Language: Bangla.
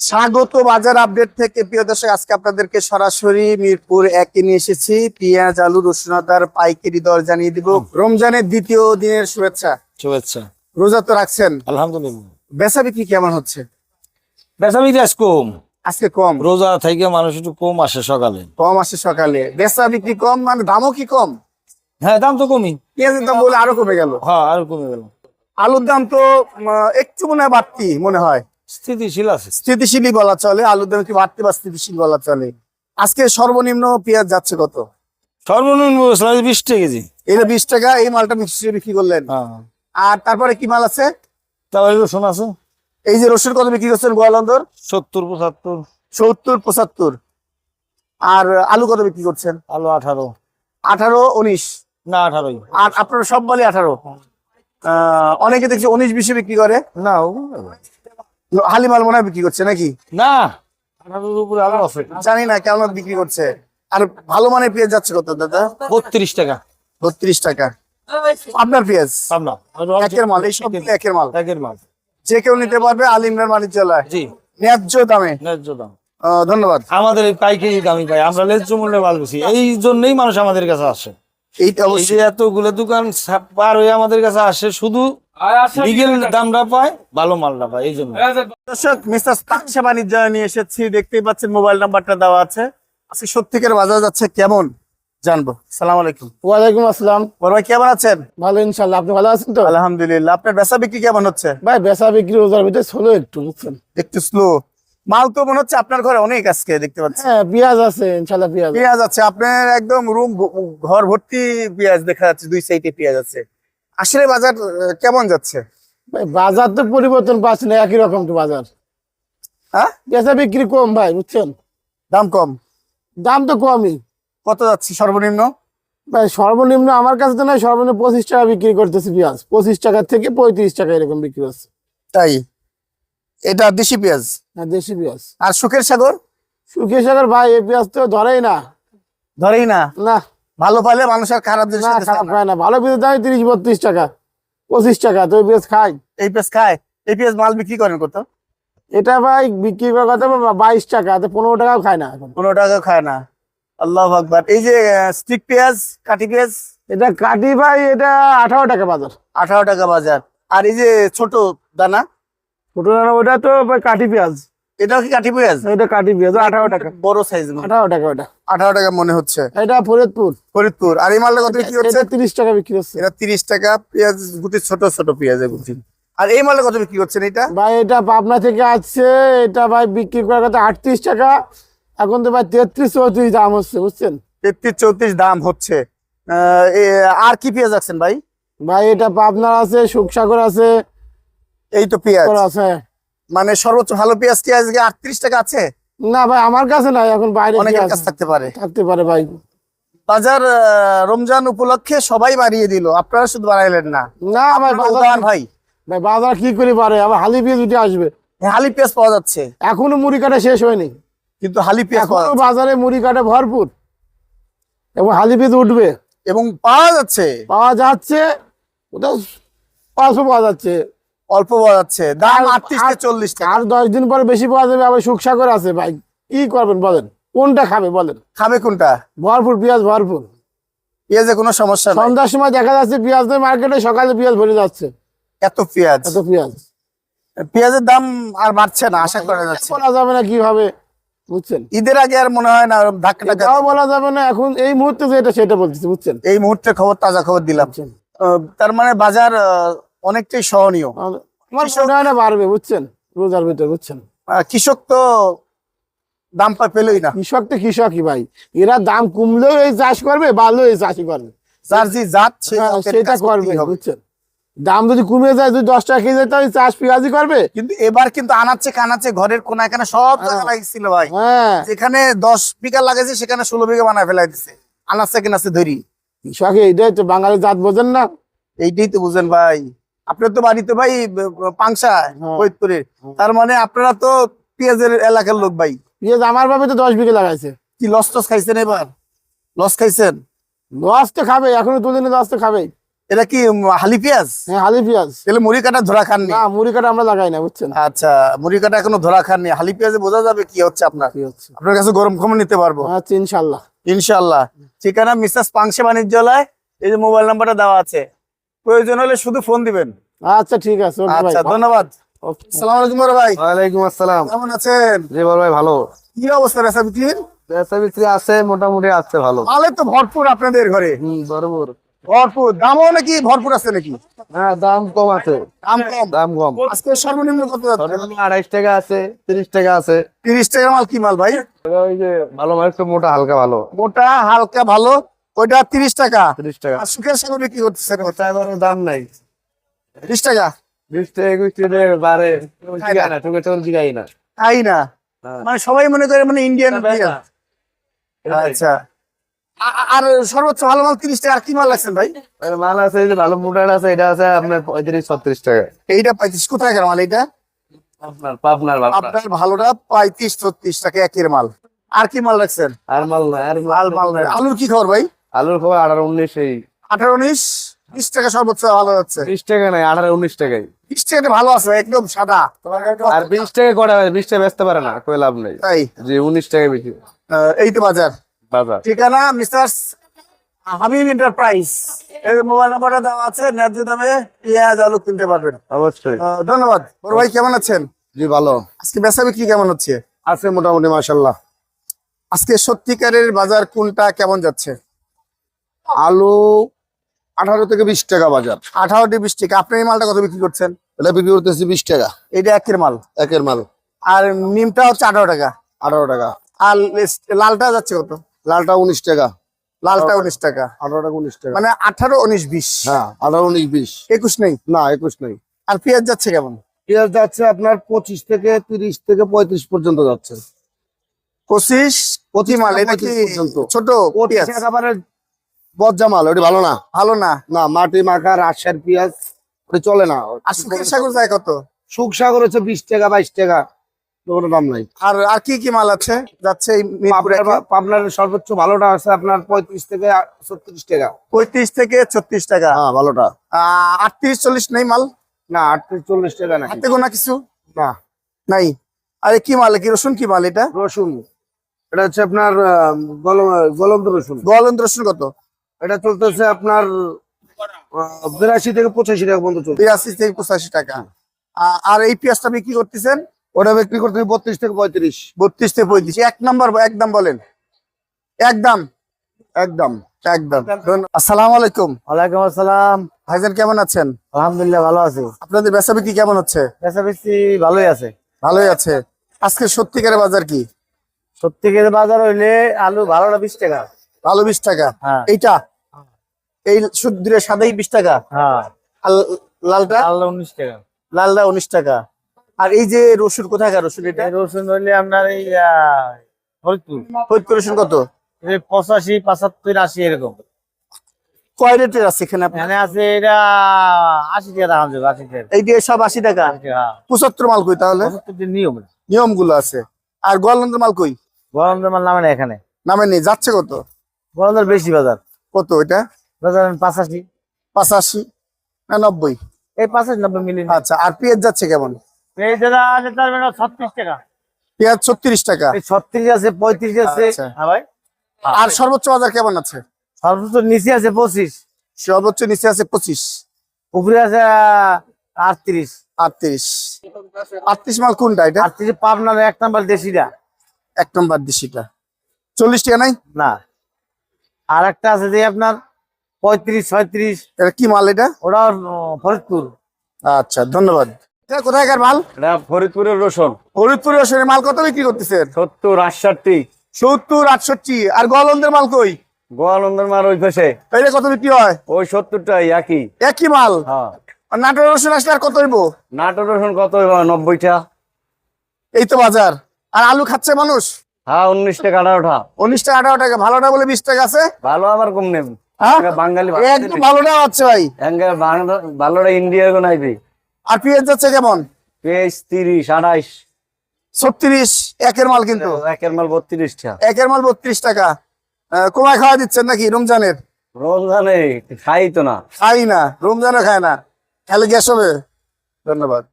স্বাগত বাজার আপডেট থেকে। প্রিয় দর্শক আজকে আপনাদেরকে সরাসরি মিরপুর একে নিয়ে এসেছি। পেঁয়াজ আলু রসুনতার পাইকারি দর জানিয়ে দিব। রমজানের দ্বিতীয় দিনের শুভেচ্ছা। শুভেচ্ছা। রোজা তো রাখছেন। আলহামদুলিল্লাহ। বেচা বিক্রি কেমন হচ্ছে? বেচা বিক্রি আজ কম। আজকে কম? রোজা থেকে মানুষ একটু কম আসে সকালে। কম আসে সকালে। বেচা বিক্রি কম মানে দামও কি কম? হ্যাঁ দাম তো কমই। পেঁয়াজের দাম বলে আরও কমে গেল। হ্যাঁ আরও কমে গেল। আলুর দাম তো একটু মনে হয় বাড়তি মনে হয়। স্থিতিশীল আছে। স্থিতিশীলই বলা চলে আলুর দাম কি বাড়তি বা স্থিতিশীল বলা চলে? আজকে সর্বনিম্ন পেঁয়াজ যাচ্ছে কত? সর্বনিম্ন বিশ টাকা কেজি। এটা বিশ টাকা এই মালটা বিক্রি করলেন। হ্যাঁ। আর তারপরে কি মাল আছে? তারপরে রসুন আছে। এই যে রসুন কত বিক্রি করছেন গোয়ালন্দর সত্তর পঁচাত্তর। সত্তর পঁচাত্তর। আর আলু কত বিক্রি করছেন? আলু আঠারো। আঠারো উনিশ? না আঠারোই। আর আপনারা সব বলে আঠারো। আহ, অনেকে দেখছি উনিশ বিশে বিক্রি করে। না হালিমাল মনে হয় বিক্রি করছে নাকি? না। আলু জানি না কেমন বিক্রি করছে। আর ভালো মানের পেঁয়াজ যাচ্ছে কত দাদা? বত্রিশ টাকা। বত্রিশ টাকা। আপনার পেঁয়াজ? একের মাল এই সব একের মাল? একের মাল। যে কেউ নিতে পারবে আলিমরার বাণিজ্যালয় জি। ন্যায্য দামে। ন্যায্য দাম। ধন্যবাদ। আমাদের পাইকারি দামি পাই। আমরা ন্যায্য মূল্যে মাল বেশি এই জন্যই মানুষ আমাদের কাছে আসে। এইটা অবশ্যই। এতগুলো দোকান পার হয়ে আমাদের কাছে আসে শুধু দামটা পায় ভালো মালটা পায় এই জন্য। দর্শক মিস্টার তাকসা নিয়ে এসেছি দেখতেই পাচ্ছেন মোবাইল নাম্বারটা দেওয়া আছে। আজকে সত্যিকার বাজার যাচ্ছে কেমন জানব। সালাম আলাইকুম। ওয়ালাইকুম আসসালাম। বড় ভাই কেমন আছেন? ভালো ইনশাল্লাহ আপনি ভালো আছেন তো? আলহামদুলিল্লাহ। আপনার বেচা বিক্রি কেমন হচ্ছে? ভাই বেচা বিক্রি রোজার ভিতরে একটু বুঝছেন? একটু স্লো মাল তো মনে হচ্ছে আপনার ঘরে অনেক আজকে দেখতে পাচ্ছি। হ্যাঁ পেঁয়াজ আছে ইনশাল্লাহ পেঁয়াজ পেঁয়াজ আছে আপনার একদম রুম ঘর ভর্তি পেঁয়াজ দেখা যাচ্ছে দুই সাইডে পেঁয়াজ আছে। আসলে বাজার কেমন যাচ্ছে? ভাই বাজার তো পরিবর্তন পাচ্ছে না একই রকম তো বাজার। হ্যাঁ? বেচা বিক্রি কম ভাই বুঝছেন? দাম কম? দাম তো কমই। কত যাচ্ছে সর্বনিম্ন? ভাই সর্বনিম্ন আমার কাছে তো নয় সর্বনিম্ন পঁচিশ টাকা বিক্রি করতেছে পেঁয়াজ। পঁচিশ টাকা থেকে পঁয়ত্রিশ টাকা এরকম বিক্রি হচ্ছে। তাই? এটা দেশি পেঁয়াজ? হ্যাঁ দেশি পেঁয়াজ। আর সুখের সাগর? সুখের সাগর ভাই এই পেঁয়াজ তো ধরেই না। ধরেই না? না। ভালো পালে মানুষ আর খারাপ জিনিস খারাপ। খায় না। ভালো পেঁয়াজ দাম তিরিশ বত্রিশ টাকা পঁচিশ টাকা তো ওই পেঁয়াজ খাই। এই পেঁয়াজ খায়? এই পেঁয়াজ মাল বিক্রি করেন কত? এটা ভাই বিক্রি করার কথা বাইশ টাকা তো পনেরো টাকাও খায় না পনেরো টাকা খায় না। আল্লাহ আকবার। এই যে স্টিক পেঁয়াজ কাটি পেঁয়াজ? এটা কাটি ভাই এটা আঠারো টাকা বাজার। আঠারো টাকা বাজার। আর এই যে ছোট দানা? ওটা তো পেঁয়াজ। কি কাঠি পেঁয়াজ? এটা কাটি পেঁয়াজ আঠারো টাকা। বড় সাইজ আঠারো টাকা ওটা। আঠারো টাকা মনে হচ্ছে। এটা ফরিদপুর। ফরিদপুর। আর এই মালটা কত বিক্রি হচ্ছে? তিরিশ টাকা বিক্রি হচ্ছে। এটা তিরিশ টাকা পেঁয়াজ গুটি ছোট ছোট পেঁয়াজ গুটি। আর এই মালটা কত বিক্রি করছেন এটা? ভাই এটা পাবনা থেকে আসছে। এটা ভাই বিক্রি করার কথা আটত্রিশ টাকা। এখন তো ভাই তেত্রিশ চৌত্রিশ দাম হচ্ছে বুঝছেন? তেত্রিশ চৌত্রিশ দাম হচ্ছে। আর কি পেঁয়াজ আছেন ভাই? ভাই এটা পাবনার আছে সুখসাগর আছে এই তো পেঁয়াজ। আছে। মানে সর্বোচ্চ ভালো পেঁয়াজ কি আজকে আটত্রিশ টাকা আছে? না ভাই আমার কাছে নাই এখন বাইরে অনেকের কাছে থাকতে পারে। থাকতে পারে ভাই। বাজার রমজান উপলক্ষে সবাই বাড়িয়ে দিল আপনারা শুধু বাড়াইলেন না। না ভাই বাজার ভাই। ভাই বাজার কি করে পারে আবার হালি পেঁয়াজ উঠে আসবে। হালি পেঁয়াজ পাওয়া যাচ্ছে। এখনও মুড়ি কাটা শেষ হয়নি। কিন্তু হালি পেঁয়াজ। বাজারে মুড়ি কাটা ভরপুর। এবং হালি পেঁয়াজ উঠবে। এবং পাওয়া যাচ্ছে। পাওয়া যাচ্ছে ওটা পাঁচশো পাওয়া যাচ্ছে। অল্প পাওয়া যাচ্ছে। দাম আটত্রিশ থেকে চল্লিশ টাকা আর দশ দিন পরে বেশি পাওয়া যাবে আবার সুখসাগর আছে ভাই। কি করবেন বলেন? কোনটা খাবে বলেন? খাবে কোনটা? ভরপুর পেঁয়াজ ভরপুর। পেঁয়াজে কোনো সমস্যা নাই। সন্ধ্যার সময় দেখা যাচ্ছে পেঁয়াজ নেই মার্কেটে সকালে পেঁয়াজ ভরে যাচ্ছে। এত পেঁয়াজ। এত পেঁয়াজ। পেঁয়াজের দাম আর বাড়ছে না আশা করা যাচ্ছে। বলা যাবে না কীভাবে বুঝছেন? ঈদের আগে আর মনে হয় না ওরকম ধাক্কা টাক্কা বলা যাবে না এখন এই মুহূর্তে যেটা সেটা বলতেছি বুঝছেন? এই মুহূর্তে খবর তাজা খবর দিলাম। তার মানে বাজার আহ, অনেকটাই সহনীয়। আমার মনে বাড়বে বুঝছেন? রোজার ভিতরে বুঝছেন? কৃষক তো দাম পেলই না। কৃষক তো কৃষকই ভাই। এরা দাম কমলেও এই চাষ করবে বাড়লেও এই চাষই করবে। যার যে জাত সে হ্যাঁ, জাতের সেটা করবে বুঝছেন? দাম যদি কমে যায় যদি দশ টাকা কেজি তাহলে চাষ পেঁয়াজি করবে। কিন্তু এবার কিন্তু আনাচ্ছে কানাচ্ছে ঘরের কোনা এখানে সব জায়গা লাগিয়েছিল ভাই। হ্যাঁ। যেখানে দশ বিঘা লাগাইছে সেখানে ষোলো বিঘা বানায় ফেলাই দিছে। আনাচ্ছে কিনাচ্ছে ধরি। কৃষক এইটাই তো বাঙালি জাত বোঝেন না। এইটাই তো বুঝেন ভাই। আপনার তো বাড়িতে ভাই ব- ব- পাংশা হ্যাঁ। তার মানে আপনারা তো পেঁয়াজের এলাকার লোক ভাই। পেঁয়াজ আমার ভাবে তো দশ বিঘে লাগাইছে। কি লস টস খাইছেন এবার? লস খাইছেন? লস তো খাবে এখনও নিয়ে লস তো খাবেই। এটা কি হালি পেঁয়াজ? হ্যাঁ হালি পেঁয়াজ। তাহলে মুড়ি কাটা ধরা খাননি না। মুড়ি কাটা আমরা লাগাই না বুঝছেন? আচ্ছা মুড়ি কাটা এখনও ধরা খান খাননি হালি পেঁয়াজে বোঝা যাবে কি হচ্ছে আপনার। কি হচ্ছে? আপনার কাছে গরম খবর নিতে পারব। আচ্ছা ইনশাল্লাহ। ইনশাল্লাহ। ঠিকানা মিসেস পাংশে বাণিজ্যালয় এই যে মোবাইল নাম্বারটা দেওয়া আছে। প্রয়োজন হলে শুধু ফোন দিবেন। আচ্ছা ঠিক আছে আচ্ছা ধন্যবাদ। সালাম আলাইকুম বড় ভাই। ওয়ালাইকুম আসসালাম। কেমন আছেন? জি বড় ভাই ভালো। কি অবস্থা রেসা বিক্রির বিক্রি আছে মোটামুটি আছে ভালো। মালে তো ভরপুর আপনাদের ঘরে। হম বরাবর ভরপুর। দামও নাকি ভরপুর আছে নাকি? হ্যাঁ দাম কম আছে। দাম কম? দাম কম। আজকে সর্বনিম্ন কত আড়াইশ টাকা আছে তিরিশ টাকা আছে। তিরিশ টাকার মাল কি মাল ভাই? ওই যে ভালো মাল একটু মোটা হালকা ভালো। মোটা হালকা ভালো। ওইটা তিরিশ টাকা। তিরিশ টাকা। আর সুখের সাগর বিক্রি করতেছেন ওটা এবারে দাম নাই। তিরিশ টাকা? বিশ টাকা একুশ টাকা বারে জিগাই না। তোকে তোর জিগাই না। তাই না। মানে সবাই মনে করে মানে ইন্ডিয়ান আচ্ছা। আর সর্বোচ্চ ভালো মাল তিরিশ টাকা আর কি মাল লাগছেন ভাই? মাল আছে এই যে ভালো মোটা আছে এটা আছে আপনার পঁয়ত্রিশ ছত্রিশ টাকা। এইটা পঁয়ত্রিশ কোথায় মাল এইটা? আপনার পাবনার আপনার ভালোটা পঁয়ত্রিশ ছত্রিশ টাকা একের মাল। আর কি মাল রাখছেন? আর মাল না আর লাল মাল নাই। আলুর কি খবর ভাই? আলুর খবর আঠারো উনিশ এই। আঠারো উনিশ বিশ টাকা সর্বোচ্চ ভালো যাচ্ছে। বিশ টাকা নাই আঠারো উনিশ টাকাই। বিশ টাকা ভালো আছে একদম সাদা। আর বিশ টাকা কটা বিশ টাকা বেচতে পারে না কই লাভ নেই। তাই? যে উনিশ টাকা বেশি। এই তো বাজার। বাজার। ঠিকানা মিস্টার হাবিব এন্টারপ্রাইজ। এই মোবাইল নাম্বারটা দেওয়া আছে ন্যায্য দামে পেঁয়াজ আলু কিনতে পারবেন। অবশ্যই। ধন্যবাদ। বড় ভাই কেমন আছেন? জি ভালো। আজকে বেচা বিক্রি কেমন হচ্ছে? আছে মোটামুটি মাসাল্লাহ আজকে সত্যিকারের বাজার কোনটা কেমন যাচ্ছে? আলু আঠারো থেকে বিশ টাকা বাজার। আঠারোটি বিশ টাকা। আপনি এই মালটা কত বিক্রি করছেন? এটা বিক্রি করতেছি বিশ টাকা। এটা একের মাল? একের মাল। আর নিমটা হচ্ছে আঠারো টাকা। আঠারো টাকা। আর লালটা যাচ্ছে কত? লালটা উনিশ টাকা। লালটা উনিশ টাকা। আঠারো টাকা উনিশ টাকা। মানে আঠারো উনিশ বিশ। হ্যাঁ আঠারো উনিশ বিশ। একুশ নেই? না একুশ নেই। আর পেঁয়াজ যাচ্ছে কেমন? পেঁয়াজ যাচ্ছে আপনার পঁচিশ থেকে তিরিশ থেকে পঁয়ত্রিশ পর্যন্ত যাচ্ছে। পঁচিশ? প্রতি মাল? এটা কি 35 ছোট একেবারে বজ্জা মাল ওটা ভালো না? ভালো না। না মাটি মাখা রাজশাহীর পেঁয়াজ ওটা চলে না। আর সাগর যায় কত? সুখ সাগর হচ্ছে বিশ টাকা বাইশ টাকা। কোনো দাম নাই। আর আর কি কি মাল আছে? যাচ্ছে পাবনার সর্বোচ্চ ভালোটা আছে আপনার পঁয়ত্রিশ থেকে ছত্রিশ টাকা। পঁয়ত্রিশ থেকে ছত্রিশ টাকা। হ্যাঁ ভালোটা। আটত্রিশ চল্লিশ নেই মাল? না আটত্রিশ চল্লিশ টাকা না হাতে গোনা কিছু? না। নাই? আরে কি মাল? কি রসুন কি মাল এটা? রসুন। এটা হচ্ছে আপনার গলম গলন্ত রসুন। গোয়ালন্দ রসুন কত? এটা চলতেছে আপনার বিরাশি থেকে পঁচাশি টাকা পর্যন্ত চলছে। বিরাশি থেকে পঁচাশি টাকা। আর এই পেঁয়াজটা বিক্রি করতেছেন? ওটা বিক্রি করতে বত্রিশ থেকে পঁয়ত্রিশ। বত্রিশ থেকে পঁয়ত্রিশ। এক নাম্বার একদম বলেন। একদম একদম একদম। আসসালামু আলাইকুম। ওয়ালাইকুম আসসালাম। ভাইজান কেমন আছেন? আলহামদুলিল্লাহ ভালো আছি। আপনাদের বেচা বিক্রি কেমন হচ্ছে? বেচা বেশি ভালোই আছে। ভালোই আছে। আজকে সত্যিকারের বাজার কি? সত্যিকারের বাজার হইলে আলু ভালোটা বিশ টাকা। ভালো বিশ টাকা। হ্যাঁ। এইটা? এই শুদ্ধের সাদাই বিশ টাকা। হ্যাঁ। আর লালটা? আলু উনিশ টাকা। লালটা উনিশ টাকা। আর এই যে রসুন কোথাকার রসুন এটা? রসুন হইলে আপনার এই ফরিদপুর। ফরিদপুর রসুন কত? পঁচাশি পঁচাত্তর আশি এরকম। কয় রেটের আছে এখানে এখানে আছে এটা আশি টাকা দাম যাবে আশি টাকা। এই দিয়ে সব আশি টাকা? পঁচাত্তর মাল কই তাহলে? পঁচাত্তর নিয়ম নিয়মগুলো আছে। আর গোয়ালন্দের মাল কই? নামে না এখানে। নামে নেই যাচ্ছে কত? বেশি বাজার। কত এটা? বাজার পাঁচাশি। পঁচাশি না নব্বই? এই পাঁচাশি নব্বই মিলি আচ্ছা আর পেঁয়াজ যাচ্ছে কেমন? দাদা আছে মানে ছত্রিশ টাকা। পেঁয়াজ ছত্রিশ টাকা। ছত্রিশ আছে পঁয়ত্রিশ আছে। আচ্ছা। হ্যাঁ আর সর্বোচ্চ বাজার কেমন আছে? সর্বোচ্চ নিচে আছে পঁচিশ। সর্বোচ্চ নিচে আছে পঁচিশ। উপরে আছে আটত্রিশ। আটত্রিশ। আটত্রিশ মাল কোনটা এটা? আটত্রিশ পাবনার এক নাম্বার দেশিটা। এক নম্বর দেশিটা। চল্লিশ টাকা নাই? না। আর একটা আছে যে আপনার পঁয়ত্রিশ ছয়ত্রিশ। এটা কি মাল এটা? ওটা ফরিদপুর। আচ্ছা ধন্যবাদ। এটা কোথায়কার মাল? এটা ফরিদপুরের রসুন। ফরিদপুর রসুনের মাল কত বিক্রি করতেছেন? সত্তর আটষট্টি। সত্তর আটষট্টি। আর গোয়ালন্দের মাল কই? গোয়ালন্দর মার ওই পাশে। এটা কত বিক্রি হয়? ওই সত্তরটাই একই। একই মাল? হ্যাঁ। নাটোর রসুন আসলে আর কত হইব? নাটোর রসুন কত হইব? নব্বইটা। এই তো বাজার। আর আলু খাচ্ছে মানুষ? হ্যাঁ উনিশ টাকা আঠারোটা। উনিশ টাকা আঠারো টাকা। ভালোটা বলে বিশ টাকা আছে? ভালো আবার কম নেব? বাঙালি একদম ভালোটা হচ্ছে ভাই। এঙ্গে বাংলা- ভালোটা ইন্ডিয়ার কোন আইবি আর যাচ্ছে কেমন? তিরিশ আঠাইশ ছত্রিশ একের মাল কিন্তু। একের মাল বত্রিশটা একের মাল বত্রিশ টাকা। কমায় খাওয়া দিচ্ছেন নাকি রমজানের? রমজানে খাই তো না। খাই না রমজানও খায় না। তাহলে গ্যাস হবে। ধন্যবাদ।